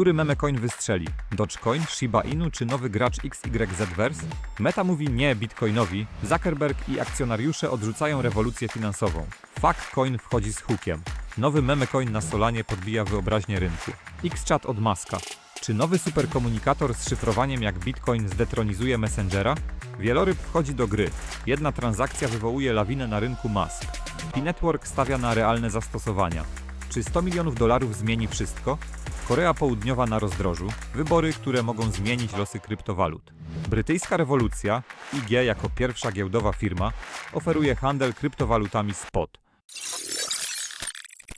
Który memecoin wystrzeli? Dogecoin, Shiba Inu czy nowy gracz XYZverse? Meta mówi nie Bitcoinowi, Zuckerberg i akcjonariusze odrzucają rewolucję finansową. Fuckcoin wchodzi z hukiem. Nowy memecoin na Solanie podbija wyobraźnię rynku. Xchat od Maska. Czy nowy superkomunikator z szyfrowaniem jak Bitcoin zdetronizuje Messengera? Wieloryb wchodzi do gry. Jedna transakcja wywołuje lawinę na rynku Mask. P-Network stawia na realne zastosowania. Czy 100 milionów dolarów zmieni wszystko? Korea Południowa na rozdrożu. Wybory, które mogą zmienić losy kryptowalut. Brytyjska rewolucja, IG jako pierwsza giełdowa firma, oferuje handel kryptowalutami spot.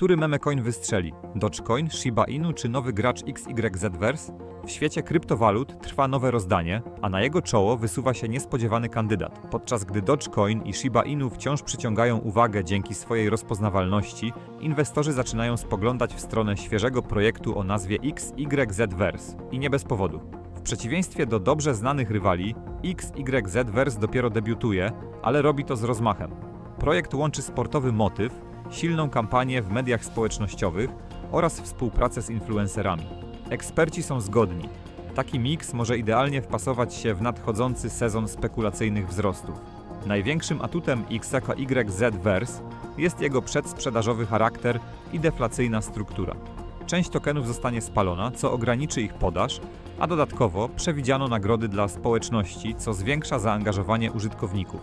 Który memecoin wystrzeli? Dogecoin, Shiba Inu czy nowy gracz XYZverse? W świecie kryptowalut trwa nowe rozdanie, a na jego czoło wysuwa się niespodziewany kandydat. Podczas gdy Dogecoin i Shiba Inu wciąż przyciągają uwagę dzięki swojej rozpoznawalności, inwestorzy zaczynają spoglądać w stronę świeżego projektu o nazwie XYZverse. I nie bez powodu. W przeciwieństwie do dobrze znanych rywali, XYZverse dopiero debiutuje, ale robi to z rozmachem. Projekt łączy sportowy motyw, silną kampanię w mediach społecznościowych oraz współpracę z influencerami. Eksperci są zgodni. Taki miks może idealnie wpasować się w nadchodzący sezon spekulacyjnych wzrostów. Największym atutem XYZ-Verse jest jego przedsprzedażowy charakter i deflacyjna struktura. Część tokenów zostanie spalona, co ograniczy ich podaż, a dodatkowo przewidziano nagrody dla społeczności, co zwiększa zaangażowanie użytkowników.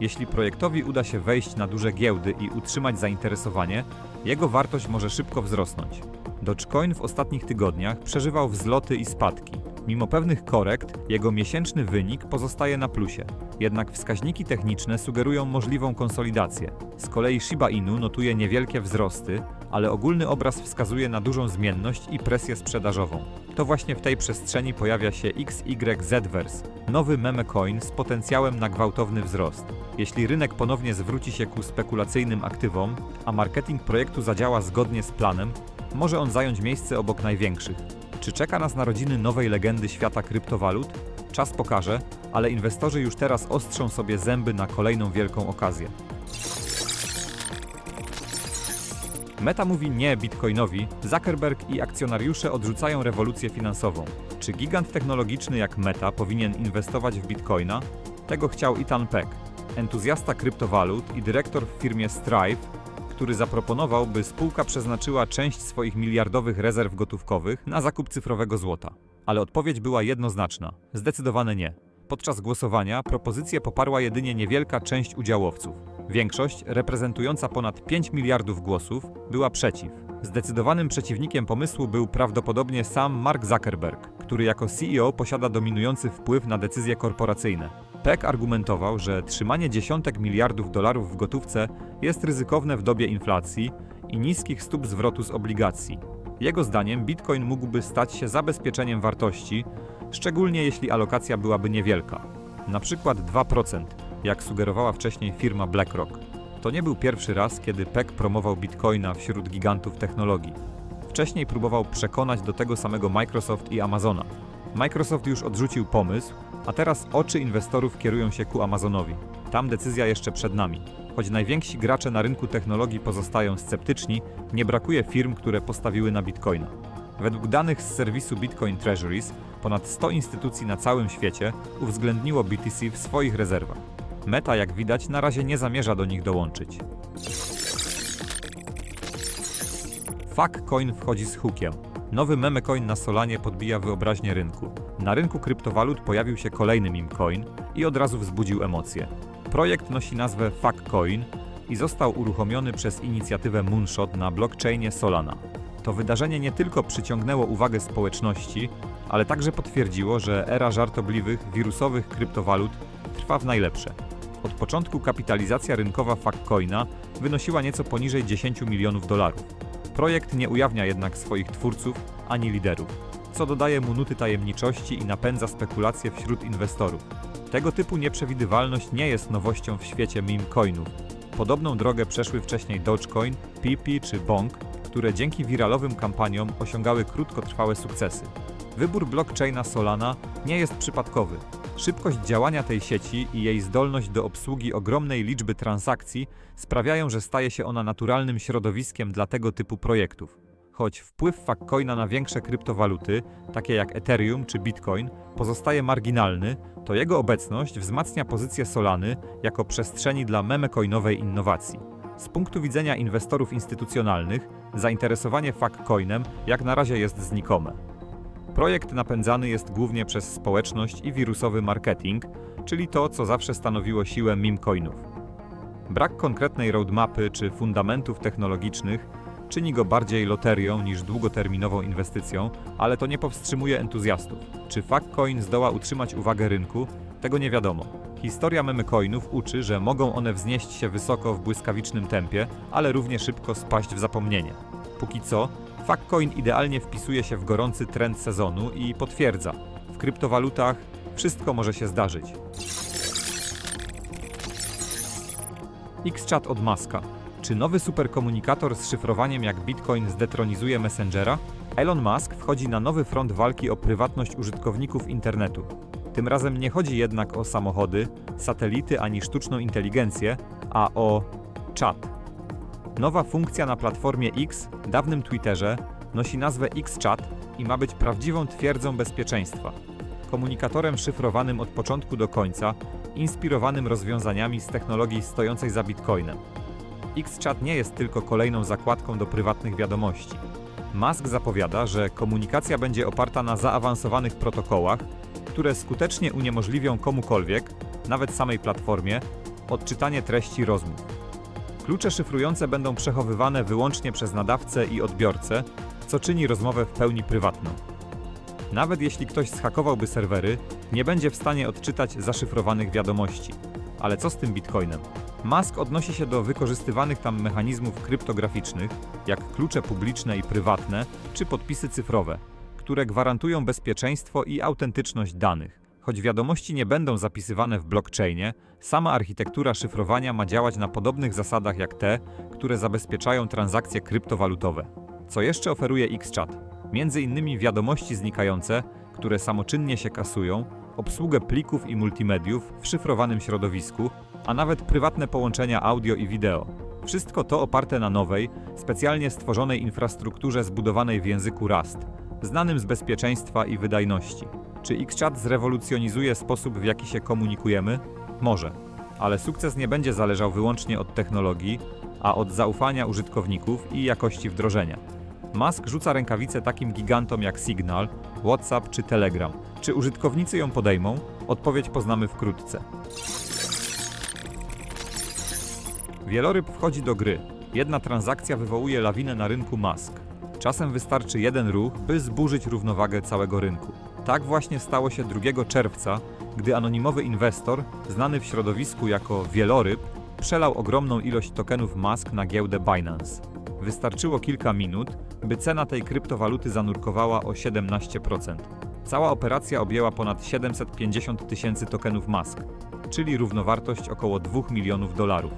Jeśli projektowi uda się wejść na duże giełdy i utrzymać zainteresowanie, jego wartość może szybko wzrosnąć. Dogecoin w ostatnich tygodniach przeżywał wzloty i spadki. Mimo pewnych korekt, jego miesięczny wynik pozostaje na plusie. Jednak wskaźniki techniczne sugerują możliwą konsolidację. Z kolei Shiba Inu notuje niewielkie wzrosty, ale ogólny obraz wskazuje na dużą zmienność i presję sprzedażową. To właśnie w tej przestrzeni pojawia się XYZverse, nowy meme coin z potencjałem na gwałtowny wzrost. Jeśli rynek ponownie zwróci się ku spekulacyjnym aktywom, a marketing projektu zadziała zgodnie z planem, może on zająć miejsce obok największych. Czy czeka nas narodziny nowej legendy świata kryptowalut? Czas pokaże, ale inwestorzy już teraz ostrzą sobie zęby na kolejną wielką okazję. Meta mówi nie Bitcoinowi, Zuckerberg i akcjonariusze odrzucają rewolucję finansową. Czy gigant technologiczny jak Meta powinien inwestować w Bitcoina? Tego chciał Ethan Peck, entuzjasta kryptowalut i dyrektor w firmie Strive, który zaproponował, by spółka przeznaczyła część swoich miliardowych rezerw gotówkowych na zakup cyfrowego złota. Ale odpowiedź była jednoznaczna: zdecydowane nie. Podczas głosowania propozycję poparła jedynie niewielka część udziałowców. Większość, reprezentująca ponad 5 miliardów głosów, była przeciw. Zdecydowanym przeciwnikiem pomysłu był prawdopodobnie sam Mark Zuckerberg, który jako CEO posiada dominujący wpływ na decyzje korporacyjne. Peck argumentował, że trzymanie dziesiątek miliardów dolarów w gotówce jest ryzykowne w dobie inflacji i niskich stóp zwrotu z obligacji. Jego zdaniem Bitcoin mógłby stać się zabezpieczeniem wartości, szczególnie jeśli alokacja byłaby niewielka, na przykład 2%, jak sugerowała wcześniej firma BlackRock. To nie był pierwszy raz, kiedy Peck promował Bitcoina wśród gigantów technologii. Wcześniej próbował przekonać do tego samego Microsoft i Amazona. Microsoft już odrzucił pomysł, a teraz oczy inwestorów kierują się ku Amazonowi. Tam decyzja jeszcze przed nami. Choć najwięksi gracze na rynku technologii pozostają sceptyczni, nie brakuje firm, które postawiły na Bitcoina. Według danych z serwisu Bitcoin Treasuries, ponad 100 instytucji na całym świecie uwzględniło BTC w swoich rezerwach. Meta, jak widać, na razie nie zamierza do nich dołączyć. Fuckcoin wchodzi z hukiem. Nowy memecoin na Solanie podbija wyobraźnię rynku. Na rynku kryptowalut pojawił się kolejny meme coin i od razu wzbudził emocje. Projekt nosi nazwę Fuckcoin i został uruchomiony przez inicjatywę Moonshot na blockchainie Solana. To wydarzenie nie tylko przyciągnęło uwagę społeczności, ale także potwierdziło, że era żartobliwych, wirusowych kryptowalut trwa w najlepsze. Od początku kapitalizacja rynkowa Factcoina wynosiła nieco poniżej 10 milionów dolarów. Projekt nie ujawnia jednak swoich twórców ani liderów, co dodaje mu nuty tajemniczości i napędza spekulacje wśród inwestorów. Tego typu nieprzewidywalność nie jest nowością w świecie meme coinów. Podobną drogę przeszły wcześniej Dogecoin, Pipi czy Bonk, które dzięki wiralowym kampaniom osiągały krótkotrwałe sukcesy. Wybór blockchaina Solana nie jest przypadkowy. Szybkość działania tej sieci i jej zdolność do obsługi ogromnej liczby transakcji sprawiają, że staje się ona naturalnym środowiskiem dla tego typu projektów. Choć wpływ Factcoina na większe kryptowaluty, takie jak Ethereum czy Bitcoin, pozostaje marginalny, to jego obecność wzmacnia pozycję Solany jako przestrzeni dla memecoinowej innowacji. Z punktu widzenia inwestorów instytucjonalnych, zainteresowanie Factcoinem jak na razie jest znikome. Projekt napędzany jest głównie przez społeczność i wirusowy marketing, czyli to, co zawsze stanowiło siłę memecoinów. Brak konkretnej roadmapy czy fundamentów technologicznych czyni go bardziej loterią niż długoterminową inwestycją, ale to nie powstrzymuje entuzjastów. Czy Factcoin zdoła utrzymać uwagę rynku? Tego nie wiadomo. Historia memecoinów uczy, że mogą one wznieść się wysoko w błyskawicznym tempie, ale równie szybko spaść w zapomnienie. Póki co, Factcoin idealnie wpisuje się w gorący trend sezonu i potwierdza, w kryptowalutach wszystko może się zdarzyć. Xchat od Maska. Czy nowy superkomunikator z szyfrowaniem jak Bitcoin zdetronizuje Messengera? Elon Musk wchodzi na nowy front walki o prywatność użytkowników internetu. Tym razem nie chodzi jednak o samochody, satelity ani sztuczną inteligencję, a o czat. Nowa funkcja na platformie X, dawnym Twitterze, nosi nazwę Xchat i ma być prawdziwą twierdzą bezpieczeństwa. Komunikatorem szyfrowanym od początku do końca, inspirowanym rozwiązaniami z technologii stojącej za Bitcoinem. Xchat nie jest tylko kolejną zakładką do prywatnych wiadomości. Musk zapowiada, że komunikacja będzie oparta na zaawansowanych protokołach, które skutecznie uniemożliwią komukolwiek, nawet samej platformie, odczytanie treści rozmów. Klucze szyfrujące będą przechowywane wyłącznie przez nadawcę i odbiorcę, co czyni rozmowę w pełni prywatną. Nawet jeśli ktoś zhakowałby serwery, nie będzie w stanie odczytać zaszyfrowanych wiadomości. Ale co z tym bitcoinem? Musk odnosi się do wykorzystywanych tam mechanizmów kryptograficznych, jak klucze publiczne i prywatne, czy podpisy cyfrowe, które gwarantują bezpieczeństwo i autentyczność danych. Choć wiadomości nie będą zapisywane w blockchainie, sama architektura szyfrowania ma działać na podobnych zasadach jak te, które zabezpieczają transakcje kryptowalutowe. Co jeszcze oferuje Xchat? Między innymi wiadomości znikające, które samoczynnie się kasują, obsługę plików i multimediów w szyfrowanym środowisku, a nawet prywatne połączenia audio i wideo. Wszystko to oparte na nowej, specjalnie stworzonej infrastrukturze zbudowanej w języku Rust, znanym z bezpieczeństwa i wydajności. Czy Xchat zrewolucjonizuje sposób, w jaki się komunikujemy? Może, ale sukces nie będzie zależał wyłącznie od technologii, a od zaufania użytkowników i jakości wdrożenia. Musk rzuca rękawice takim gigantom jak Signal, WhatsApp czy Telegram. Czy użytkownicy ją podejmą? Odpowiedź poznamy wkrótce. Wieloryb wchodzi do gry. Jedna transakcja wywołuje lawinę na rynku Musk. Czasem wystarczy jeden ruch, by zburzyć równowagę całego rynku. Tak właśnie stało się 2 czerwca, gdy anonimowy inwestor, znany w środowisku jako Wieloryb, przelał ogromną ilość tokenów Musk na giełdę Binance. Wystarczyło kilka minut, by cena tej kryptowaluty zanurkowała o 17%. Cała operacja objęła ponad 750 tysięcy tokenów Musk, czyli równowartość około 2 milionów dolarów.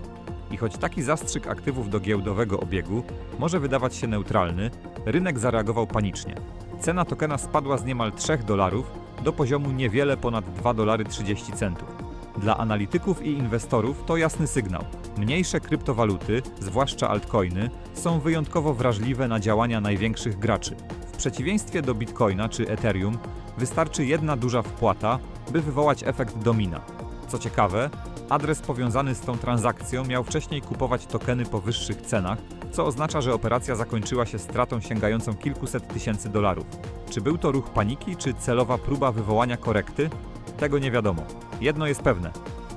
I choć taki zastrzyk aktywów do giełdowego obiegu może wydawać się neutralny, rynek zareagował panicznie. Cena tokena spadła z niemal 3 dolarów do poziomu niewiele ponad 2 dolary 30 centów. Dla analityków i inwestorów to jasny sygnał. Mniejsze kryptowaluty, zwłaszcza altcoiny, są wyjątkowo wrażliwe na działania największych graczy. W przeciwieństwie do Bitcoina czy Ethereum, wystarczy jedna duża wpłata, by wywołać efekt domina. Co ciekawe, adres powiązany z tą transakcją miał wcześniej kupować tokeny po wyższych cenach, co oznacza, że operacja zakończyła się stratą sięgającą kilkuset tysięcy dolarów. Czy był to ruch paniki, czy celowa próba wywołania korekty? Tego nie wiadomo. Jedno jest pewne.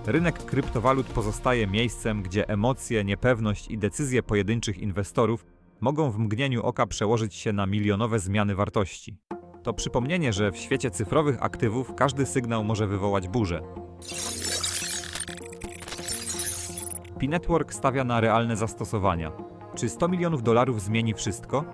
rynek kryptowalut pozostaje miejscem, gdzie emocje, niepewność i decyzje pojedynczych inwestorów mogą w mgnieniu oka przełożyć się na milionowe zmiany wartości. To przypomnienie, że w świecie cyfrowych aktywów każdy sygnał może wywołać burzę. P-Network stawia na realne zastosowania. Czy 100 milionów dolarów zmieni wszystko?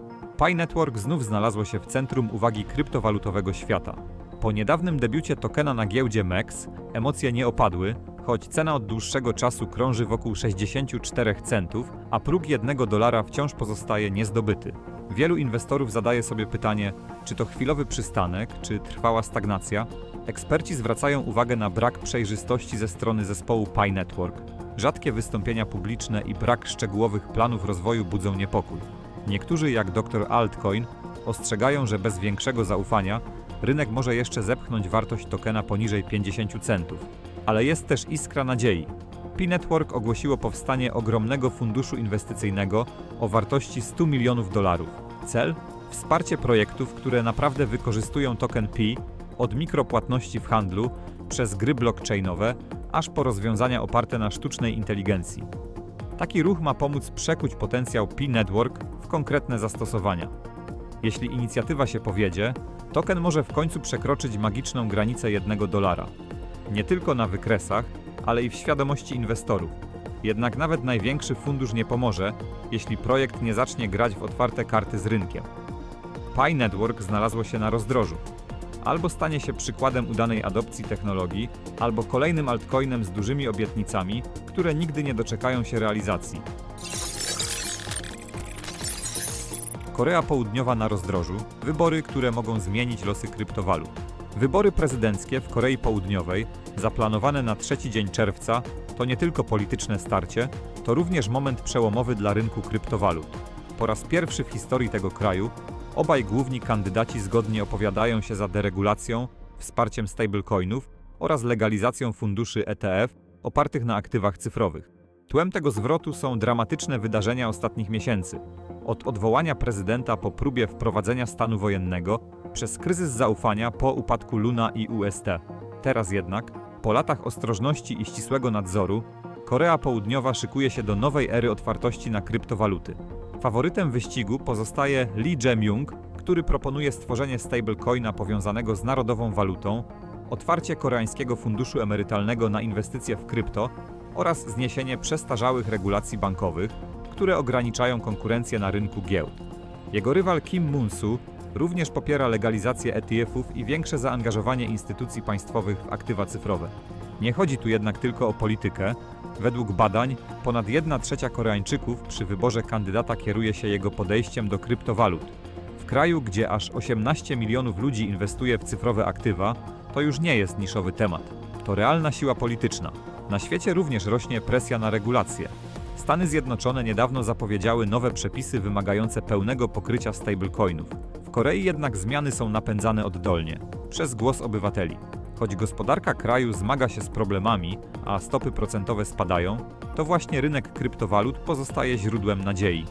Pi Network znów znalazło się w centrum uwagi kryptowalutowego świata. Po niedawnym debiucie tokena na giełdzie MEX emocje nie opadły, choć cena od dłuższego czasu krąży wokół 64 centów, a próg 1 dolara wciąż pozostaje niezdobyty. Wielu inwestorów zadaje sobie pytanie, czy to chwilowy przystanek, czy trwała stagnacja. Eksperci zwracają uwagę na brak przejrzystości ze strony zespołu Pi Network. Rzadkie wystąpienia publiczne i brak szczegółowych planów rozwoju budzą niepokój. Niektórzy, jak dr Altcoin, ostrzegają, że bez większego zaufania rynek może jeszcze zepchnąć wartość tokena poniżej 50 centów. Ale jest też iskra nadziei. P-Network ogłosiło powstanie ogromnego funduszu inwestycyjnego o wartości 100 milionów dolarów. Cel? Wsparcie projektów, które naprawdę wykorzystują token Pi od mikropłatności w handlu przez gry blockchainowe, aż po rozwiązania oparte na sztucznej inteligencji. Taki ruch ma pomóc przekuć potencjał Pi Network w konkretne zastosowania. Jeśli inicjatywa się powiedzie, token może w końcu przekroczyć magiczną granicę 1 dolara. Nie tylko na wykresach, ale i w świadomości inwestorów. Jednak nawet największy fundusz nie pomoże, jeśli projekt nie zacznie grać w otwarte karty z rynkiem. Pi Network znalazło się na rozdrożu. Albo stanie się przykładem udanej adopcji technologii, albo kolejnym altcoinem z dużymi obietnicami, które nigdy nie doczekają się realizacji. Korea Południowa na rozdrożu wybory, które mogą zmienić losy kryptowalut. Wybory prezydenckie w Korei Południowej, zaplanowane na trzeci dzień czerwca, to nie tylko polityczne starcie, to również moment przełomowy dla rynku kryptowalut. Po raz pierwszy w historii tego kraju obaj główni kandydaci zgodnie opowiadają się za deregulacją, wsparciem stablecoinów oraz legalizacją funduszy ETF opartych na aktywach cyfrowych. Tłem tego zwrotu są dramatyczne wydarzenia ostatnich miesięcy. Od odwołania prezydenta po próbie wprowadzenia stanu wojennego, przez kryzys zaufania po upadku Luna i UST. Teraz jednak, po latach ostrożności i ścisłego nadzoru, Korea Południowa szykuje się do nowej ery otwartości na kryptowaluty. Faworytem wyścigu pozostaje Lee Jae-myung, który proponuje stworzenie stablecoina powiązanego z narodową walutą, otwarcie koreańskiego funduszu emerytalnego na inwestycje w krypto oraz zniesienie przestarzałych regulacji bankowych, które ograniczają konkurencję na rynku giełd. Jego rywal Kim Moon-soo również popiera legalizację ETF-ów i większe zaangażowanie instytucji państwowych w aktywa cyfrowe. Nie chodzi tu jednak tylko o politykę. Według badań ponad 1 trzecia Koreańczyków przy wyborze kandydata kieruje się jego podejściem do kryptowalut. W kraju, gdzie aż 18 milionów ludzi inwestuje w cyfrowe aktywa, to już nie jest niszowy temat. To realna siła polityczna. Na świecie również rośnie presja na regulacje. Stany Zjednoczone niedawno zapowiedziały nowe przepisy wymagające pełnego pokrycia stablecoinów. W Korei jednak zmiany są napędzane oddolnie, przez głos obywateli. Choć gospodarka kraju zmaga się z problemami, a stopy procentowe spadają, to właśnie rynek kryptowalut pozostaje źródłem nadziei.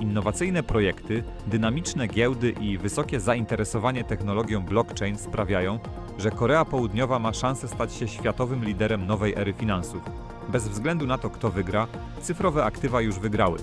Innowacyjne projekty, dynamiczne giełdy i wysokie zainteresowanie technologią blockchain sprawiają, że Korea Południowa ma szansę stać się światowym liderem nowej ery finansów. Bez względu na to, kto wygra, cyfrowe aktywa już wygrały.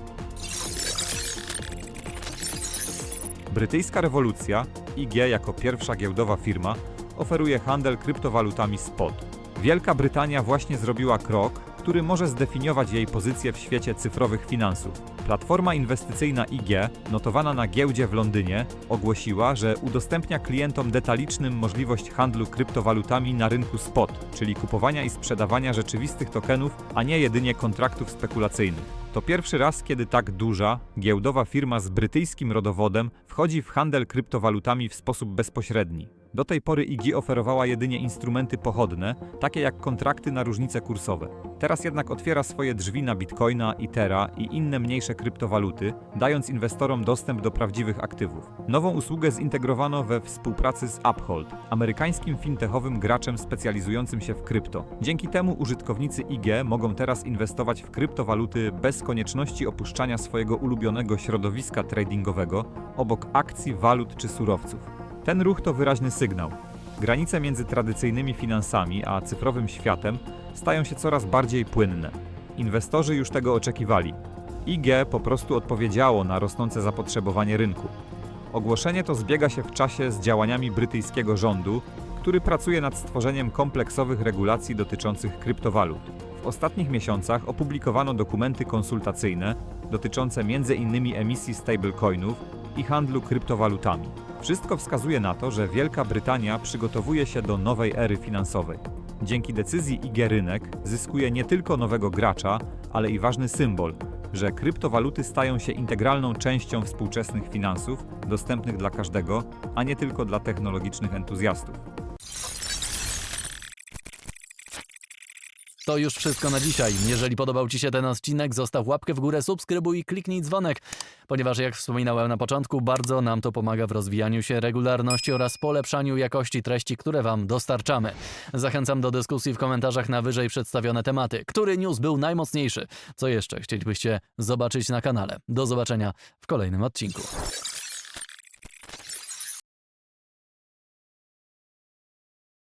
Brytyjska rewolucja, IG jako pierwsza giełdowa firma, oferuje handel kryptowalutami spot. Wielka Brytania właśnie zrobiła krok, który może zdefiniować jej pozycję w świecie cyfrowych finansów. Platforma inwestycyjna IG, notowana na giełdzie w Londynie, ogłosiła, że udostępnia klientom detalicznym możliwość handlu kryptowalutami na rynku spot, czyli kupowania i sprzedawania rzeczywistych tokenów, a nie jedynie kontraktów spekulacyjnych. To pierwszy raz, kiedy tak duża, giełdowa firma z brytyjskim rodowodem wchodzi w handel kryptowalutami w sposób bezpośredni. Do tej pory IG oferowała jedynie instrumenty pochodne, takie jak kontrakty na różnice kursowe. Teraz jednak otwiera swoje drzwi na bitcoina, Ethera i inne mniejsze kryptowaluty, dając inwestorom dostęp do prawdziwych aktywów. Nową usługę zintegrowano we współpracy z Uphold, amerykańskim fintechowym graczem specjalizującym się w krypto. Dzięki temu użytkownicy IG mogą teraz inwestować w kryptowaluty bez konieczności opuszczania swojego ulubionego środowiska tradingowego obok akcji, walut czy surowców. Ten ruch to wyraźny sygnał. Granice między tradycyjnymi finansami a cyfrowym światem stają się coraz bardziej płynne. Inwestorzy już tego oczekiwali. IG po prostu odpowiedziało na rosnące zapotrzebowanie rynku. Ogłoszenie to zbiega się w czasie z działaniami brytyjskiego rządu, który pracuje nad stworzeniem kompleksowych regulacji dotyczących kryptowalut. W ostatnich miesiącach opublikowano dokumenty konsultacyjne dotyczące m.in. emisji stablecoinów i handlu kryptowalutami. Wszystko wskazuje na to, że Wielka Brytania przygotowuje się do nowej ery finansowej. Dzięki decyzji IG Rynek zyskuje nie tylko nowego gracza, ale i ważny symbol, że kryptowaluty stają się integralną częścią współczesnych finansów, dostępnych dla każdego, a nie tylko dla technologicznych entuzjastów. To już wszystko na dzisiaj. Jeżeli podobał Ci się ten odcinek, zostaw łapkę w górę, subskrybuj i kliknij dzwonek, ponieważ jak wspominałem na początku, bardzo nam to pomaga w rozwijaniu się regularności oraz polepszaniu jakości treści, które Wam dostarczamy. Zachęcam do dyskusji w komentarzach na wyżej przedstawione tematy. Który news był najmocniejszy? Co jeszcze chcielibyście zobaczyć na kanale? Do zobaczenia w kolejnym odcinku.